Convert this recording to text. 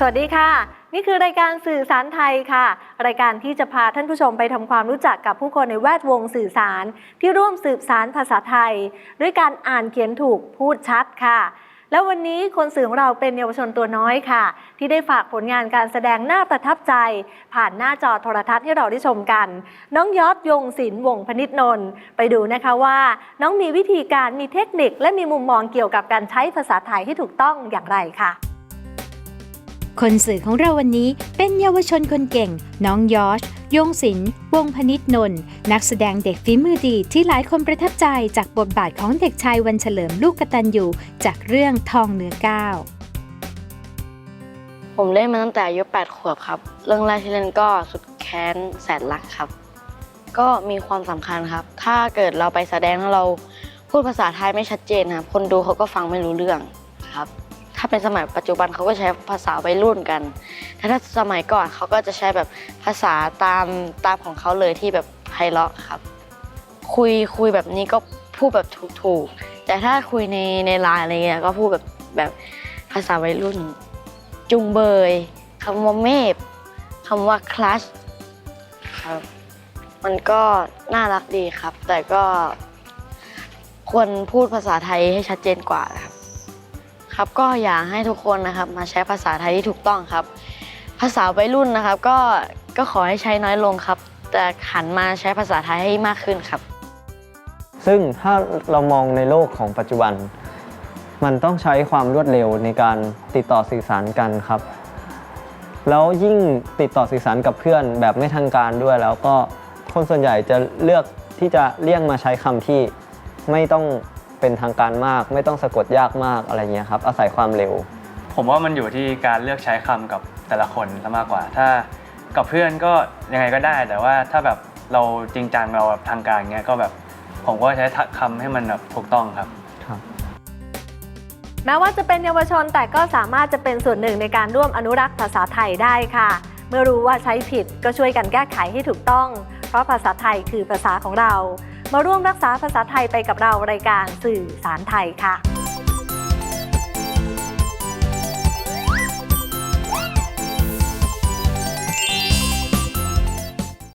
สวัสดีค่ะ นี่คือรายการสื่อสารไทยค่ะ รายการที่จะพาท่านผู้ชมไปทำความรู้จักกับผู้คนในแวดวงสื่อสาร ที่ร่วมสืบสารภาษาไทย ด้วยการอ่านเขียนถูกพูดชัดค่ะ แล้ววันนี้คนสื่อของเราเป็นเยาวชนตัวน้อยค่ะ ที่ได้ฝากผลงานการแสดงหน่าประทับใจ ผ่านหน้าจอโทรทัศน์ให้เราได้ชมกัน น้องยอดยงศิลป์วงพนิษนนท์ไปดูนะคะว่า น้องมีวิธีการมีเทคนิคและมีมุมมองเกี่ยวกับการใช้ภาษาไทยที่ถูกต้องอย่างไรค่ะ คนสื่อของเราวันนี้เป็นเยาวชนคนเก่ง น้องยอชยงศิลป์วงพนิษนนท์นักแสดงเด็กฝีมือดีที่หลายคนประทับใจจากบทบาทของเด็กชายวันเฉลิมลูกกตัญญูจากเรื่องทองเนื้อก้าวผมเล่นมาตั้งแต่อายุ8ขวบครับ เรื่องแรกที่เล่นก็สุดแค้นแสนรักครับ ก็มีความสำคัญครับ ถ้าเกิดเราไปแสดงแล้วเราพูดภาษาไทยไม่ชัดเจนครับคนดูเขาก็ฟังไม่รู้เรื่องาเป็นสมัยปัจจุบันเขาก็ใช้ภาษาวัยรุ่นกันแต่ถ้าสมัยก่อนเขาก็จะใช้แบบภาษาตามตามของเขาเลยที่แบบไพเราะครับ คุยคุยแบบนี้ก็พูดแบบถูกๆ แต่ถ้าคุยในในไลน์อะไรเงี้ยก็พูดแบบแบบภาษาวัยรุ่น จุงเบยคำว่าเมฟคำว่าคลัชครับมันก็น่ารักดีครับ แต่ก็ควรพูดภาษาไทยให้ชัดเจนกว่านะครับ ครับก็อยากให้ทุกคนนะครับมาใช้ภาษาไทยที่ถูกต้องครับ ภาษาวัยรุ่นนะครับ ก็ก็ขอให้ใช้น้อยลงครับ แต่หันมาใช้ภาษาไทยให้มากขึ้นครับ ซึ่งถ้าเรามองในโลกของปัจจุบัน มันต้องใช้ความรวดเร็วในการติดต่อสื่อสารกันครับ แล้วยิ่งติดต่อสื่อสารกับเพื่อนแบบไม่ทางการด้วย แล้วก็คนส่วนใหญ่จะเลือกที่จะเลี่ยงมาใช้คำที่ไม่ต้อง เป็นทางการมาก ไม่ต้องสะกดยากมากอะไรเงี้ยครับอาศัยความเร็ว ผมว่ามันอยู่ที่การเลือกใช้คำกับแต่ละคนซะมากกว่า ถ้ากับเพื่อนก็ยังไงก็ได้ แต่ว่าถ้าแบบเราจริงจังเราแบบทางการเงี้ยก็แบบผมก็ใช้คำให้มันแบบถูกต้องครับ แม้ว่าจะเป็นเยาวชนแต่ก็สามารถจะเป็นส่วนหนึ่งในการร่วมอนุรักษ์ภาษาไทยได้ค่ะ เมื่อรู้ว่าใช้ผิดก็ช่วยกันแก้ไขให้ถูกต้อง เพราะภาษาไทยคือภาษาของเรา มาร่วมรักษาภาษาไทยไปกับเรารายการสื่อสารไทยค่ะ